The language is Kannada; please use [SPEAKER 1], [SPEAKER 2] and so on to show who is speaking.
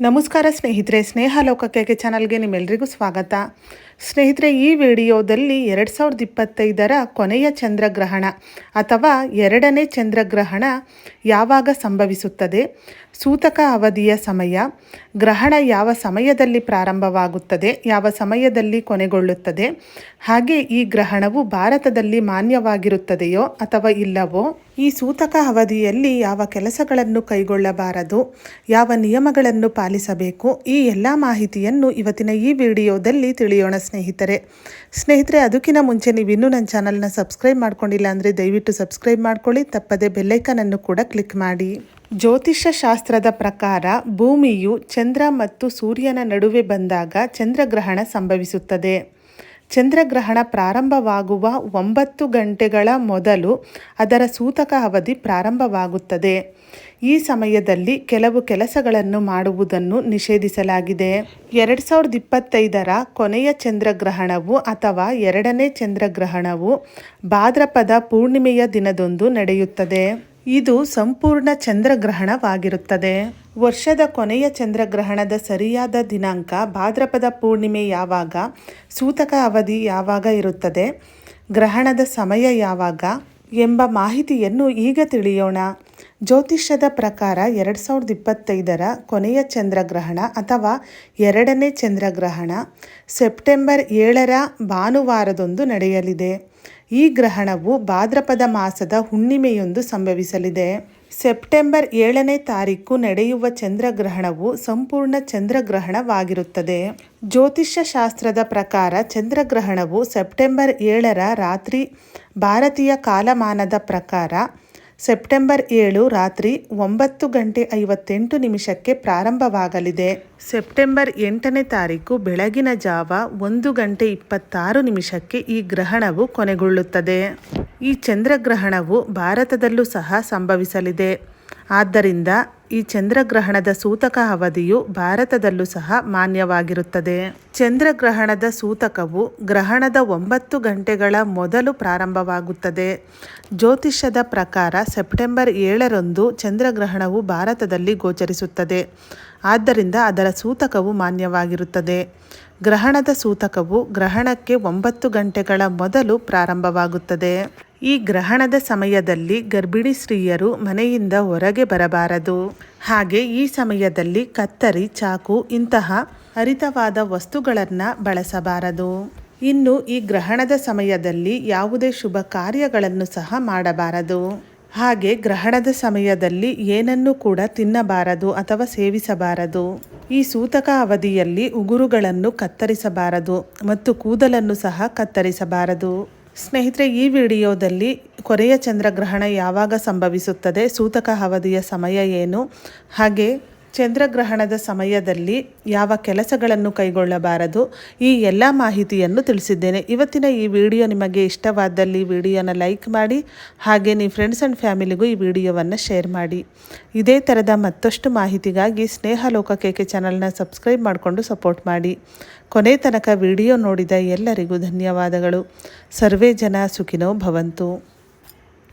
[SPEAKER 1] ನಮಸ್ಕಾರ ಸ್ನೇಹಿತರೆ ಸ್ನೇಹ ಲೋಕಕ್ಕೆ ಚಾನಲ್ಗೆ ನಿಮ್ಮೆಲ್ಲರಿಗೂ ಸ್ವಾಗತ. ಸ್ನೇಹಿತರೆ, ಈ ವಿಡಿಯೋದಲ್ಲಿ ಎರಡು ಸಾವಿರದ ಇಪ್ಪತ್ತೈದರ ಕೊನೆಯ ಚಂದ್ರಗ್ರಹಣ ಅಥವಾ ಎರಡನೇ ಚಂದ್ರಗ್ರಹಣ ಯಾವಾಗ ಸಂಭವಿಸುತ್ತದೆ? ಸೂತಕ ಅವಧಿಯ ಸಮಯ, ಗ್ರಹಣ ಯಾವ ಸಮಯದಲ್ಲಿ ಪ್ರಾರಂಭವಾಗುತ್ತದೆ, ಯಾವ ಸಮಯದಲ್ಲಿ ಕೊನೆಗೊಳ್ಳುತ್ತದೆ, ಹಾಗೆ ಈ ಗ್ರಹಣವು ಭಾರತದಲ್ಲಿ ಮಾನ್ಯವಾಗಿರುತ್ತದೆಯೋ ಅಥವಾ ಇಲ್ಲವೋ ಈ ಸೂತಕ ಅವಧಿಯಲ್ಲಿ ಯಾವ ಕೆಲಸಗಳನ್ನು ಕೈಗೊಳ್ಳಬಾರದು, ಯಾವ ನಿಯಮಗಳನ್ನು ಪಾಲಿಸಬೇಕು, ಈ ಎಲ್ಲ ಮಾಹಿತಿಯನ್ನು ಇವತ್ತಿನ ಈ ವಿಡಿಯೋದಲ್ಲಿ ತಿಳಿಯೋಣ ಸ್ನೇಹಿತರೆ. ಸ್ನೇಹಿತರೆ, ಅದಕ್ಕಿಂತ ಮುಂಚೆ ನೀವು ಇನ್ನೂ ನನ್ನ ಚಾನಲ್ನ ಸಬ್ಸ್ಕ್ರೈಬ್ ಮಾಡ್ಕೊಂಡಿಲ್ಲ ಅಂದರೆ ದಯವಿಟ್ಟು ಸಬ್ಸ್ಕ್ರೈಬ್ ಮಾಡ್ಕೊಳ್ಳಿ, ತಪ್ಪದೆ ಬೆಲ್ಲೈಕನನ್ನು ಕೂಡ ಕ್ಲಿಕ್ ಮಾಡಿ. ಜ್ಯೋತಿಷ್ಯ ಶಾಸ್ತ್ರದ ಪ್ರಕಾರ ಭೂಮಿಯು ಚಂದ್ರ ಮತ್ತು ಸೂರ್ಯನ ನಡುವೆ ಬಂದಾಗ ಚಂದ್ರಗ್ರಹಣ ಸಂಭವಿಸುತ್ತದೆ. ಚಂದ್ರಗ್ರಹಣ ಪ್ರಾರಂಭವಾಗುವ ಒಂಬತ್ತು ಗಂಟೆಗಳ ಮೊದಲು ಅದರ ಸೂತಕ ಅವಧಿ ಪ್ರಾರಂಭವಾಗುತ್ತದೆ. ಈ ಸಮಯದಲ್ಲಿ ಕೆಲವು ಕೆಲಸಗಳನ್ನು ಮಾಡುವುದನ್ನು ನಿಷೇಧಿಸಲಾಗಿದೆ. ಎರಡು ಸಾವಿರದ ಇಪ್ಪತ್ತೈದರ ಕೊನೆಯ ಚಂದ್ರಗ್ರಹಣವು ಅಥವಾ ಎರಡನೇ ಚಂದ್ರಗ್ರಹಣವು ಭಾದ್ರಪದ ಪೂರ್ಣಿಮೆಯ ದಿನದಂದು ನಡೆಯುತ್ತದೆ. ಇದು ಸಂಪೂರ್ಣ ಚಂದ್ರಗ್ರಹಣವಾಗಿರುತ್ತದೆ. ವರ್ಷದ ಕೊನೆಯ ಚಂದ್ರಗ್ರಹಣದ ಸರಿಯಾದ ದಿನಾಂಕ ಭಾದ್ರಪದ ಪೂರ್ಣಿಮೆ ಯಾವಾಗ, ಸೂತಕ ಅವಧಿ ಯಾವಾಗ ಇರುತ್ತದೆ, ಗ್ರಹಣದ ಸಮಯ ಯಾವಾಗ ಎಂಬ ಮಾಹಿತಿಯನ್ನು ಈಗ ತಿಳಿಯೋಣ. ಜ್ಯೋತಿಷ್ಯದ ಪ್ರಕಾರ ಎರಡು ಸಾವಿರದ ಇಪ್ಪತ್ತೈದರ ಕೊನೆಯ ಚಂದ್ರಗ್ರಹಣ ಅಥವಾ ಎರಡನೇ ಚಂದ್ರಗ್ರಹಣ ಸೆಪ್ಟೆಂಬರ್ ಏಳರ ಭಾನುವಾರದೊಂದು ನಡೆಯಲಿದೆ. ಈ ಗ್ರಹಣವು ಭಾದ್ರಪದ ಮಾಸದ ಹುಣ್ಣಿಮೆಯೊಂದು ಸಂಭವಿಸಲಿದೆ. ಸೆಪ್ಟೆಂಬರ್ ಏಳನೇ ತಾರೀಕು ನಡೆಯುವ ಚಂದ್ರಗ್ರಹಣವು ಸಂಪೂರ್ಣ ಚಂದ್ರಗ್ರಹಣವಾಗಿರುತ್ತದೆ. ಜ್ಯೋತಿಷ್ಯ ಶಾಸ್ತ್ರದ ಪ್ರಕಾರ ಚಂದ್ರಗ್ರಹಣವು ಸೆಪ್ಟೆಂಬರ್ ಏಳರ ರಾತ್ರಿ ಭಾರತೀಯ ಕಾಲಮಾನದ ಪ್ರಕಾರ ಸೆಪ್ಟೆಂಬರ್ ಏಳು ರಾತ್ರಿ ಒಂಬತ್ತು ಗಂಟೆ ಐವತ್ತೆಂಟು ನಿಮಿಷಕ್ಕೆ ಪ್ರಾರಂಭವಾಗಲಿದೆ. ಸೆಪ್ಟೆಂಬರ್ ಎಂಟನೇ ತಾರೀಕು ಬೆಳಗಿನ ಜಾವ ಒಂದು ಗಂಟೆ ಇಪ್ಪತ್ತಾರು ನಿಮಿಷಕ್ಕೆ ಈ ಗ್ರಹಣವು ಕೊನೆಗೊಳ್ಳುತ್ತದೆ. ಈ ಚಂದ್ರಗ್ರಹಣವು ಭಾರತದಲ್ಲೂ ಸಹ ಸಂಭವಿಸಲಿದೆ. ಆದ್ದರಿಂದ ಈ ಚಂದ್ರಗ್ರಹಣದ ಸೂತಕ ಅವಧಿಯು ಭಾರತದಲ್ಲೂ ಸಹ ಮಾನ್ಯವಾಗಿರುತ್ತದೆ. ಚಂದ್ರಗ್ರಹಣದ ಸೂತಕವು ಗ್ರಹಣದ ಒಂಬತ್ತು ಗಂಟೆಗಳ ಮೊದಲು ಪ್ರಾರಂಭವಾಗುತ್ತದೆ. ಜ್ಯೋತಿಷ್ಯದ ಪ್ರಕಾರ ಸೆಪ್ಟೆಂಬರ್ ಏಳರಂದು ಚಂದ್ರಗ್ರಹಣವು ಭಾರತದಲ್ಲಿ ಗೋಚರಿಸುತ್ತದೆ. ಆದ್ದರಿಂದ ಅದರ ಸೂತಕವು ಮಾನ್ಯವಾಗಿರುತ್ತದೆ. ಗ್ರಹಣದ ಸೂತಕವು ಗ್ರಹಣಕ್ಕೆ ಒಂಬತ್ತು ಗಂಟೆಗಳ ಮೊದಲು ಪ್ರಾರಂಭವಾಗುತ್ತದೆ. ಈ ಗ್ರಹಣದ ಸಮಯದಲ್ಲಿ ಗರ್ಭಿಣಿ ಸ್ತ್ರೀಯರು ಮನೆಯಿಂದ ಹೊರಗೆ ಬರಬಾರದು. ಹಾಗೆ ಈ ಸಮಯದಲ್ಲಿ ಕತ್ತರಿ, ಚಾಕು ಇಂತಹ ಹರಿತವಾದ ವಸ್ತುಗಳನ್ನು ಬಳಸಬಾರದು. ಇನ್ನು ಈ ಗ್ರಹಣದ ಸಮಯದಲ್ಲಿ ಯಾವುದೇ ಶುಭ ಕಾರ್ಯಗಳನ್ನು ಸಹ ಮಾಡಬಾರದು. ಹಾಗೆ ಗ್ರಹಣದ ಸಮಯದಲ್ಲಿ ಏನನ್ನು ಕೂಡ ತಿನ್ನಬಾರದು ಅಥವಾ ಸೇವಿಸಬಾರದು. ಈ ಸೂತಕ ಅವಧಿಯಲ್ಲಿ ಉಗುರುಗಳನ್ನು ಕತ್ತರಿಸಬಾರದು ಮತ್ತು ಕೂದಲನ್ನು ಸಹ ಕತ್ತರಿಸಬಾರದು. ಸ್ನೇಹಿತರೆ, ಈ ವಿಡಿಯೋದಲ್ಲಿ ಕೊರೆಯ ಚಂದ್ರಗ್ರಹಣ ಯಾವಾಗ ಸಂಭವಿಸುತ್ತದೆ, ಸೂತಕ ಅವಧಿಯ ಸಮಯ ಏನು? ಹಾಗೆ ಚಂದ್ರಗ್ರಹಣದ ಸಮಯದಲ್ಲಿ ಯಾವ ಕೆಲಸಗಳನ್ನು ಕೈಗೊಳ್ಳಬಾರದು ಈ ಎಲ್ಲ ಮಾಹಿತಿಯನ್ನು ತಿಳಿಸಿದ್ದೇನೆ. ಇವತ್ತಿನ ಈ ವಿಡಿಯೋ ನಿಮಗೆ ಇಷ್ಟವಾದಲ್ಲಿ ವಿಡಿಯೋನ ಲೈಕ್ ಮಾಡಿ, ಹಾಗೆ ನಿಮ್ಮ ಫ್ರೆಂಡ್ಸ್ ಆ್ಯಂಡ್ ಫ್ಯಾಮಿಲಿಗೂ ಈ ವಿಡಿಯೋವನ್ನು ಶೇರ್ ಮಾಡಿ. ಇದೇ ಥರದ ಮತ್ತಷ್ಟು ಮಾಹಿತಿಗಾಗಿ ಸ್ನೇಹ ಲೋಕ ಕೇಕೆ ಚಾನಲ್ನ ಸಬ್ಸ್ಕ್ರೈಬ್ ಮಾಡಿಕೊಂಡು ಸಪೋರ್ಟ್ ಮಾಡಿ. ಕೊನೆ ತನಕ ವಿಡಿಯೋ ನೋಡಿದ ಎಲ್ಲರಿಗೂ ಧನ್ಯವಾದಗಳು. ಸರ್ವೇ ಜನ ಸುಖಿನೋ ಭವಂತು.